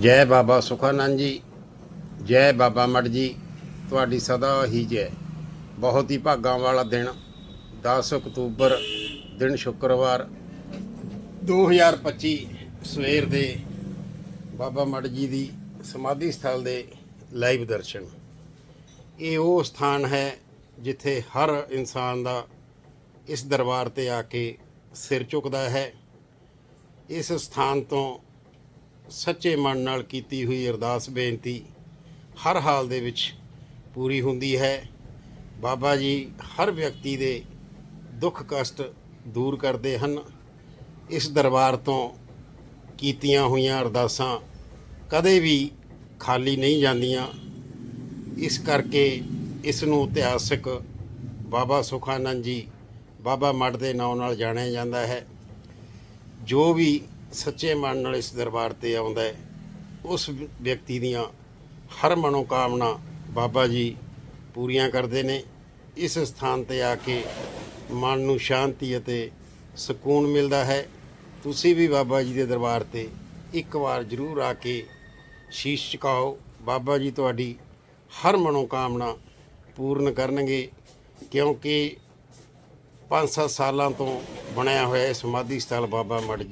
ਜੈ ਬਾਬਾ ਸੁਖਾਨੰਦ ਜੀ, ਜੈ ਬਾਬਾ ਮੜ ਜੀ, ਤੁਹਾਡੀ ਸਦਾ ਹੀ ਜੈ। ਬਹੁਤ ਹੀ ਭਾਗਾਂ ਵਾਲਾ ਦਿਨ 10 ਅਕਤੂਬਰ, ਦਿਨ ਸ਼ੁੱਕਰਵਾਰ 2025 ਸਵੇਰ ਦੇ ਬਾਬਾ ਮੜ ਜੀ ਦੀ ਸਮਾਧੀ ਸਥਲ ਦੇ ਲਾਈਵ ਦਰਸ਼ਨ। ਇਹ ਉਹ ਸਥਾਨ ਹੈ ਜਿੱਥੇ ਹਰ ਇਨਸਾਨ ਦਾ ਇਸ ਦਰਬਾਰ ਤੇ ਆ ਕੇ ਸਿਰ ਝੁਕਦਾ ਹੈ। ਇਸ ਸਥਾਨ ਤੋਂ ਸੱਚੇ ਮਨ ਨਾਲ ਕੀਤੀ ਹੋਈ ਅਰਦਾਸ ਬੇਨਤੀ ਹਰ ਹਾਲ ਦੇ ਵਿੱਚ ਪੂਰੀ ਹੁੰਦੀ ਹੈ। ਬਾਬਾ ਜੀ ਹਰ ਵਿਅਕਤੀ ਦੇ ਦੁੱਖ ਕਸ਼ਟ ਦੂਰ ਕਰਦੇ ਹਨ। ਇਸ ਦਰਬਾਰ ਤੋਂ ਕੀਤੀਆਂ ਹੋਈਆਂ ਅਰਦਾਸਾਂ ਕਦੇ ਵੀ ਖਾਲੀ ਨਹੀਂ ਜਾਂਦੀਆਂ। ਇਸ ਕਰਕੇ ਇਸ ਨੂੰ ਇਤਿਹਾਸਕ ਬਾਬਾ ਸੁਖਾਨੰਦ ਜੀ, ਬਾਬਾ ਮੜ ਦੇ ਨਾਮ ਨਾਲ ਜਾਣਿਆ ਜਾਂਦਾ ਹੈ। ਜੋ ਵੀ ਸੱਚੇ ਮਨ ਨਾਲ ਇਸ ਦਰਬਾਰ ਤੇ ਆਉਂਦਾ ਹੈ। ਉਸ ਵਿਅਕਤੀ ਦੀਆਂ ਹਰ ਮਨੋਕਾਮਨਾ ਬਾਬਾ ਜੀ ਪੂਰੀਆਂ ਕਰਦੇ ਨੇ। ਇਸ ਸਥਾਨ ਤੇ ਆ ਕੇ ਮਨ ਨੂੰ ਸ਼ਾਂਤੀ ਅਤੇ ਸਕੂਨ ਮਿਲਦਾ ਹੈ। ਤੁਸੀਂ ਵੀ ਬਾਬਾ ਜੀ ਦੇ ਦਰਬਾਰ ਤੇ ਇੱਕ ਵਾਰ ਜ਼ਰੂਰ ਆ ਕੇ ਸ਼ੀਸ਼ ਝੁਕਾਓ। ਬਾਬਾ ਜੀ ਤੁਹਾਡੀ ਹਰ ਮਨੋਕਾਮਨਾ ਪੂਰਨ ਕਰਨਗੇ, ਕਿਉਂਕਿ 5-7 ਸਾਲਾਂ ਤੋਂ ਬਣਿਆ ਹੋਇਆ ਇਹ ਸਮਾਧੀ ਸਥਲ ਬਾਬਾ ਮੜ